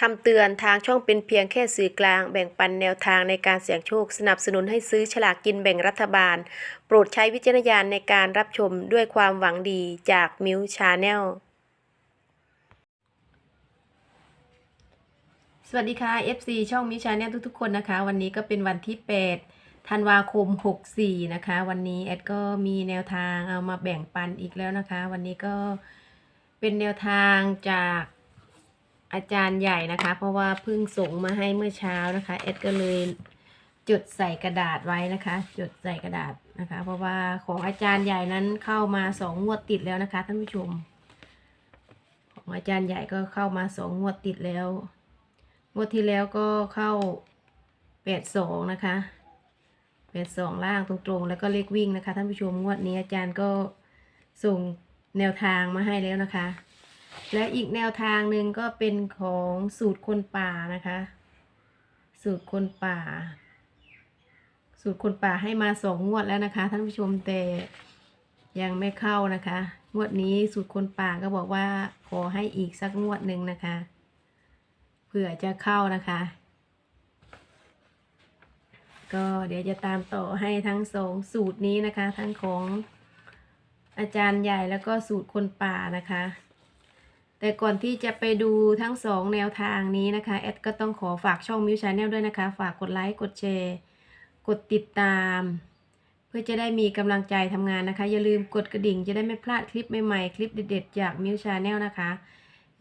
คำเตือนทางช่องเป็นเพียงแค่สื่อกลาง แบ่งปันแนวทางในการเสี่ยงโชค สนับสนุนให้ซื้อฉลากกินแบ่งรัฐบาล โปรดใช้วิจารณญาณในการรับชมด้วยความหวังดีจากมิวชาแนลสวัสดีค่ะ FC ช่องมิวชาแนลทุกๆ คนนะคะ วันนี้ก็เป็นวันที่ 8 ธันวาคม 64 นะคะ วันนี้แอดก็มีแนวทางเอามาแบ่งปันอีกแล้วนะคะ วันนี้ก็เป็นแนวทางจาก อาจารย์ใหญ่นะคะ เพราะว่าเพิ่งส่งมาให้เมื่อเช้านะคะแอดก็เลยจดใส่กระดาษไว้นะคะ จดใส่กระดาษนะคะ เพราะว่าของอาจารย์ใหญ่นั้นเข้ามาสองงวดติดแล้วนะคะท่านผู้ชม ของอาจารย์ใหญ่ก็เข้ามาสองงวดติดแล้ว งวดที่แล้วก็เข้าแปดสองนะคะแปดสองล่างตรงๆ แล้วก็เลขวิ่งนะคะท่านผู้ชมงวดนี้อาจารย์ก็ส่งแนวทางมาให้แล้วนะคะ และอีกแนวทางหนึ่งก็เป็นของสูตรคนป่านะคะ สูตรคนป่า สูตรคนป่าให้มาสองงวดแล้วนะคะท่านผู้ชมแต่ยังไม่เข้านะคะ งวดนี้สูตรคนป่าก็บอกว่าขอให้อีกสักงวดหนึ่งนะคะเผื่อจะเข้านะคะ ก็เดี๋ยวจะตามต่อให้ทั้งสองสูตรนี้นะคะ ทั้งของอาจารย์ใหญ่แล้วก็สูตรคนป่านะคะ แต่ก่อนที่จะไปดูทั้งสองแนวทางนี้นะคะ แอดก็ต้องขอฝากช่องมิวชาแนลด้วยนะคะ ฝากกดไลค์กดแชร์ กดติดตาม เพื่อจะได้มีกำลังใจทำงานนะคะ อย่าลืมกดกระดิ่งจะได้ไม่พลาดคลิปใหม่ๆ คลิปเด็ดๆ จากมิวชาแนลนะคะ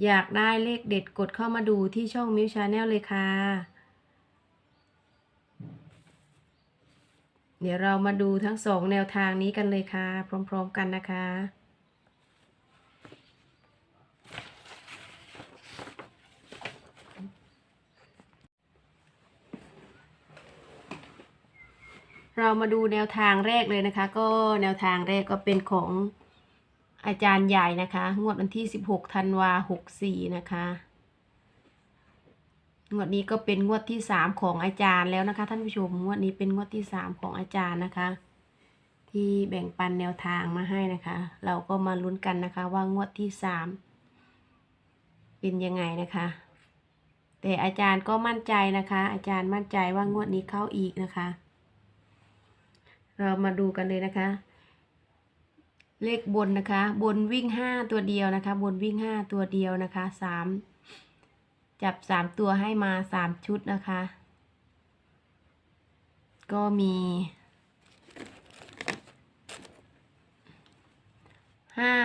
อยากได้เลขเด็ดกดเข้ามาดูที่ช่องมิวชาแนลเลยค่ะ เดี๋ยวเรามาดูทั้งสองแนวทางนี้กันเลยค่ะ พร้อม ๆ กันนะคะ เรามาดูแนวทางแรกเลยนะคะ ก็แนวทางแรกก็เป็นของอาจารย์ใหญ่นะคะ งวดวันที่ 16ธันวา64 นะคะ งวดนี้ก็เป็นงวดที่ 3 ของอาจารย์แล้วนะคะ ท่านผู้ชม งวดนี้เป็นงวดที่ 3 ของอาจารย์นะคะ ที่แบ่งปันแนวทางมาให้นะคะ เราก็มาลุ้นกันนะคะว่างวดที่ 3 เป็นยังไงนะคะ แต่อาจารย์ก็มั่นใจนะคะ อาจารย์มั่นใจว่างวดนี้เข้าอีกนะคะ เรามาดูกันเลยนะคะ เลขบนนะคะ บนวิ่งห้าตัวเดียวนะคะ บนวิ่งห้าตัวเดียวนะคะสามจับสามตัวให้มาสามชุดนะคะ ก็มีห้า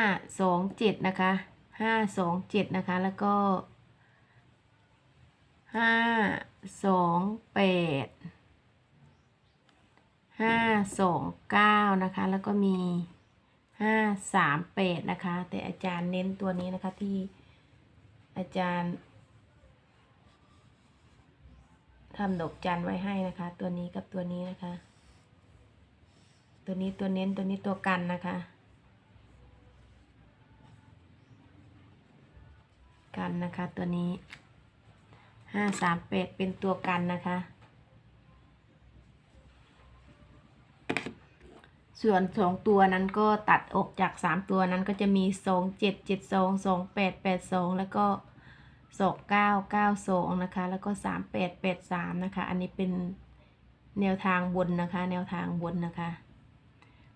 สองเจ็ดนะคะห้าสองเจ็ดนะคะ แล้วก็ห้าสองแปด ห้าสองเก้านะคะ แล้วก็มีห้าสามแปดนะคะ แต่อาจารย์เน้นตัวนี้นะคะที่อาจารย์ทำดอกจันไว้ให้นะคะ ตัวนี้กับตัวนี้นะคะ ตัวนี้ตัวเน้นตัวนี้ตัวกันนะคะ กันนะคะตัวนี้ห้าสามแปดเป็นตัวกันนะคะ ส่วนสองตัวนั้นก็ตัดออกจากสามตัวนั้นก็จะมีสองเจ็ดเจ็ดสองสองแปดแปดสองแล้วก็สองเก้าเก้าสองนะคะ แล้วก็สามแปดแปดสามนะคะ อันนี้เป็นแนวทางบนนะคะ แนวทางบนนะคะ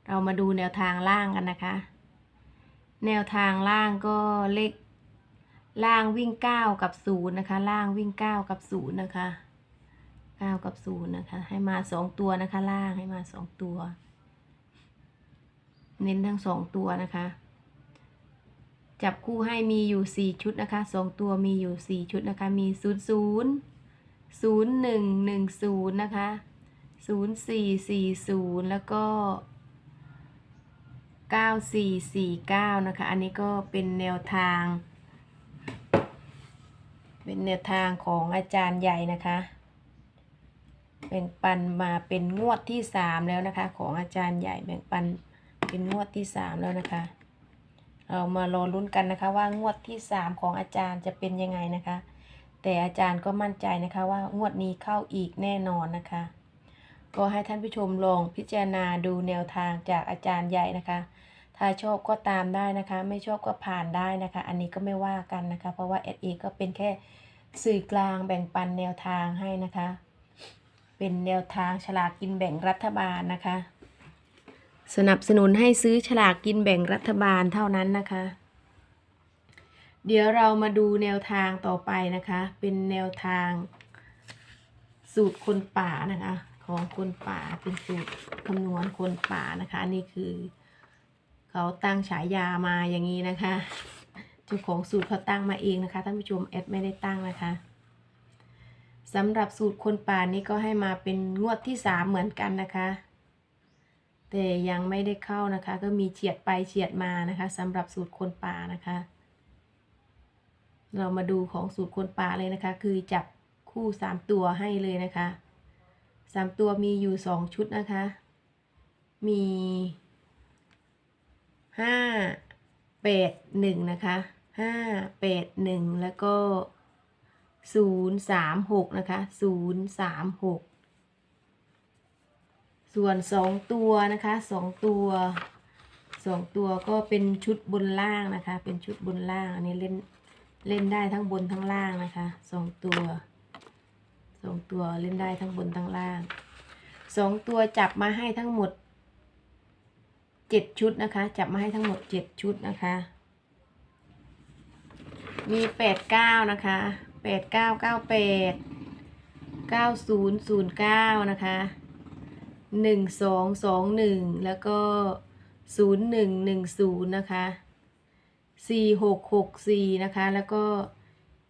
เรามาดูแนวทางล่างกันนะคะ แนวทางล่างก็เลขล่างวิ่งเก้ากับศูนย์นะคะ ล่างวิ่งเก้ากับศูนย์นะคะเก้ากับศูนย์นะคะ ให้มาสองตัวนะคะ ล่างให้มาสองตัว เน้นทั้งสองตัวนะคะ จับคู่ให้มีอยู่สี่ชุดนะคะสองตัวมีอยู่สี่ชุดนะคะ มีศูนย์ศูนย์ศูนย์หนึ่งหนึ่งศูนย์นะคะศูนย์สี่สี่ศูนย์แล้วก็เก้าสี่สี่เก้านะคะ อันนี้ก็เป็นแนวทาง เป็นแนวทางของอาจารย์ใหญ่นะคะ แบ่งปันมาเป็นงวดที่สามแล้วนะคะ ของอาจารย์ใหญ่แบ่งปัน เป็นงวดที่สามแล้วนะคะ เรามารอลุ้นกันนะคะว่างวดที่สามของอาจารย์จะเป็นยังไงนะคะ แต่อาจารย์ก็มั่นใจนะคะว่างวดนี้เข้าอีกแน่นอนนะคะ ก็ให้ท่านผู้ชมลองพิจารณาดูแนวทางจากอาจารย์ใหญ่นะคะ ถ้าชอบก็ตามได้นะคะ ไม่ชอบก็ผ่านได้นะคะ อันนี้ก็ไม่ว่ากันนะคะ เพราะว่าเอก็เป็นแค่สื่อกลางแบ่งปันแนวทางให้นะคะ เป็นแนวทางฉลากกินแบ่งรัฐบาลนะคะ สนับสนุนให้ซื้อฉลากกินแบ่งรัฐบาลเท่านั้นนะคะ เดี๋ยวเรามาดูแนวทางต่อไปนะคะ เป็นแนวทาง สูตรคนป่านะคะ ของคนป่าเป็นสูตรคำนวณคนป่านะคะอันนี่คือ เขาตั้งฉายามาอย่างนี้นะคะเจ้าของสูตรเขาตั้งมาเองนะคะท่านผู้ชมแอดไม่ได้ตั้งนะคะสำหรับสูตรคนป่านี้ก็ให้มาเป็นงวดที่สามเหมือนกันนะคะ แต่ยังไม่ได้เข้านะคะ ก็มีเฉียดไปเฉียดมานะคะสำหรับสูตรคนป่านะคะ เรามาดูของสูตรคนป่าเลยนะคะ คือจับคู่สามตัวให้เลยนะคะสามตัวมีอยู่สองชุดนะคะ มีห้าแปดหนึ่งนะคะห้าแปดหนึ่งแล้วก็ศูนย์สามหกนะคะศูนย์สามหก ส่วนสองตัวนะคะสองตัวสองตัวก็เป็นชุดบนล่างนะคะ เป็นชุดบนล่าง อันนี้เล่นเล่นได้ทั้งบนทั้งล่างนะคะสองตัวสองตัวเล่นได้ทั้งบนทั้งล่างสองตัวจับมาให้ทั้งหมดเจ็ดชุดนะคะ จับมาให้ทั้งหมดเจ็ดชุดนะคะ มีแปดเก้านะคะแปดเก้าเก้าแปดเก้าศูนย์ศูนย์เก้านะคะ หนึ่งสองสองหนึ่งแล้วก็ศูนย์หนึ่งหนึ่งศูนย์นะคะสี่หกหกสี่นะคะ แล้วก็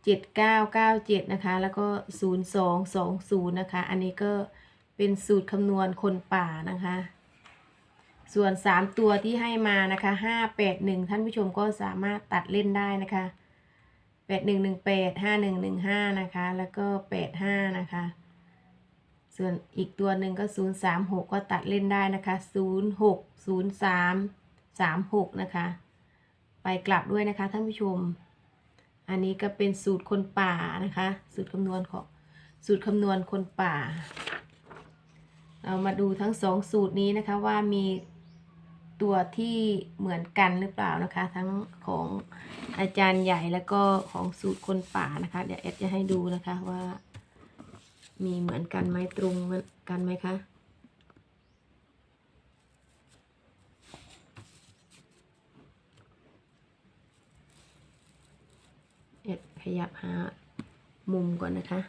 เจ็ดเก้าเก้าเจ็ดนะคะ แล้วก็ศูนย์สองสองศูนย์นะคะ อันนี้ก็เป็นสูตรคำนวณคนป่านะคะ ส่วน 3 ตัวที่ให้มานะคะ 5 8 1 ท่านผู้ชมก็สามารถตัดเล่นได้นะคะ 8 1 1 8 5 1 1 5 นะคะ แล้วก็ 8 5 นะคะ ส่วนอีกตัวหนึ่งก็ 0 3 6 ก็ตัดเล่นได้นะคะ 0 6 0 3 3 6 นะคะ ไปกลับด้วยนะคะท่านผู้ชม อันนี้ก็เป็นสูตรคนป่านะคะ สูตรคำนวณของสูตรคำนวณคนป่า เรามาดูทั้งสองสูตรนี้นะคะว่ามีตัวที่เหมือนกันหรือเปล่านะคะ ทั้งของอาจารย์ใหญ่แล้วก็ของสูตรคนป่านะคะ เดี๋ยวแอดจะให้ดูนะคะว่า มีเหมือนกันไหมตรงกันไหมคะแอดขยับหามุมก่อนนะคะ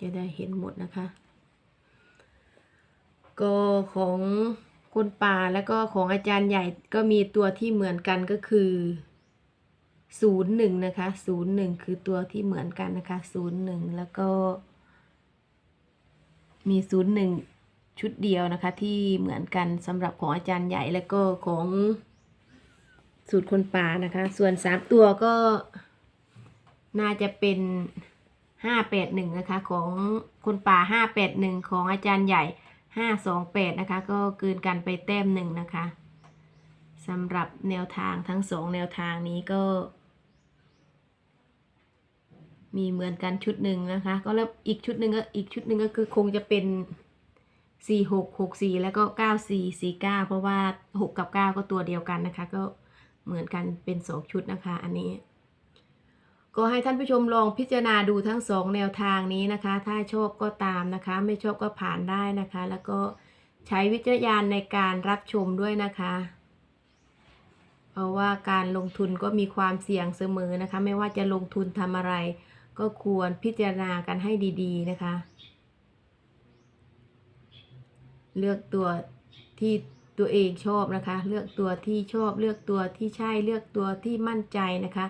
จะได้เห็นหมดนะคะ ก็ของ คนป่าแล้วก็ของอาจารย์ใหญ่ก็มีตัวที่เหมือนกันก็คือศูนย์หนึ่งนะคะศูนย์หนึ่งคือตัวที่เหมือนกันนะคะศูนย์หนึ่งแล้วก็ มีศูนย์หนึ่งชุดเดียวนะคะ ที่เหมือนกันสำหรับของอาจารย์ใหญ่แล้วก็ของสูตรคนป่านะคะ ส่วนสามตัวก็น่าจะเป็นห้าแปดหนึ่งนะคะ ของคนป่าห้าแปดหนึ่งของอาจารย์ใหญ่ ห้าสองแปดนะคะ ก็เกินกันไปแต้มหนึ่งนะคะสำหรับแนวทางทั้งสองแนวทางนี้ก็ มีเหมือนกันชุดหนึ่งนะคะ ก็แล้วอีกชุดหนึ่งก็อีกชุดหนึ่งก็คือคงจะเป็นสี่หกหกสี่แล้วก็เก้าสี่สี่เก้าเพราะว่าหกกับเก้าก็ตัวเดียวกันนะคะ ก็เหมือนกันเป็นสองชุดนะคะ อันนี้ ก็ให้ท่านผู้ชมลองพิจารณาดูทั้งสองแนวทางนี้นะคะ ถ้าชอบก็ตามนะคะ ไม่ชอบก็ผ่านได้นะคะ แล้วก็ใช้วิจารณญาณในการรับชมด้วยนะคะ เพราะว่าการลงทุนก็มีความเสี่ยงเสมอนะคะ ไม่ว่าจะลงทุนทำอะไร ก็ควรพิจารณากันให้ดีๆนะคะ เลือกตัวที่ตัวเองชอบนะคะ เลือกตัวที่ชอบ เลือกตัวที่ใช่ เลือกตัวที่มั่นใจนะคะ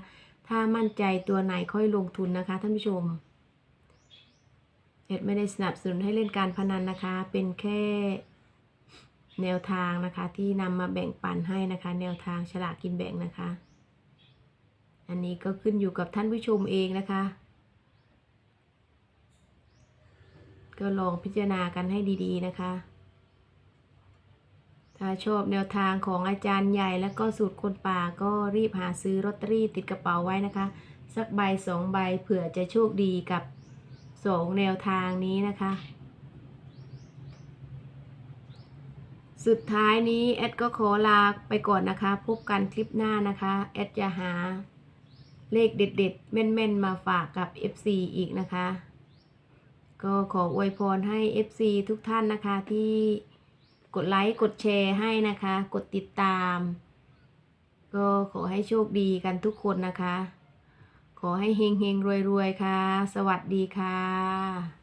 ถ้ามั่นใจตัวไหนค่อยลงทุนนะคะท่านผู้ชมเอ็ดไม่ได้สนับสนุนให้เล่นการพนันนะคะ เป็นแค่แนวทางนะคะ ที่นำมาแบ่งปันให้นะคะ แนวทางฉลากกินแบ่งนะคะ อันนี้ก็ขึ้นอยู่กับท่านผู้ชมเองนะคะ ก็ลองพิจารณากันให้ดี ๆ นะคะ ถ้าชอบแนวทางของอาจารย์ใหญ่และก็สูตรคนป่าก็รีบหาซื้อลอตเตอรี่ติดกระเป๋าไว้นะคะ สักใบสองใบเผื่อจะโชคดีกับสองแนวทางนี้นะคะ สุดท้ายนี้แอดก็ขอลาไปก่อนนะคะ พบกันคลิปหน้านะคะแอดจะหาเลขเด็ดๆ แม่นๆ มาฝากกับ FC อีกนะคะ ก็ขออวยพรให้ FC ทุกท่านนะคะที่ กดไลค์กดแชร์ให้นะคะ กดติดตาม ก็ขอให้โชคดีกันทุกคนนะคะ ขอให้เฮงเฮงรวยรวยค่ะ สวัสดีค่ะ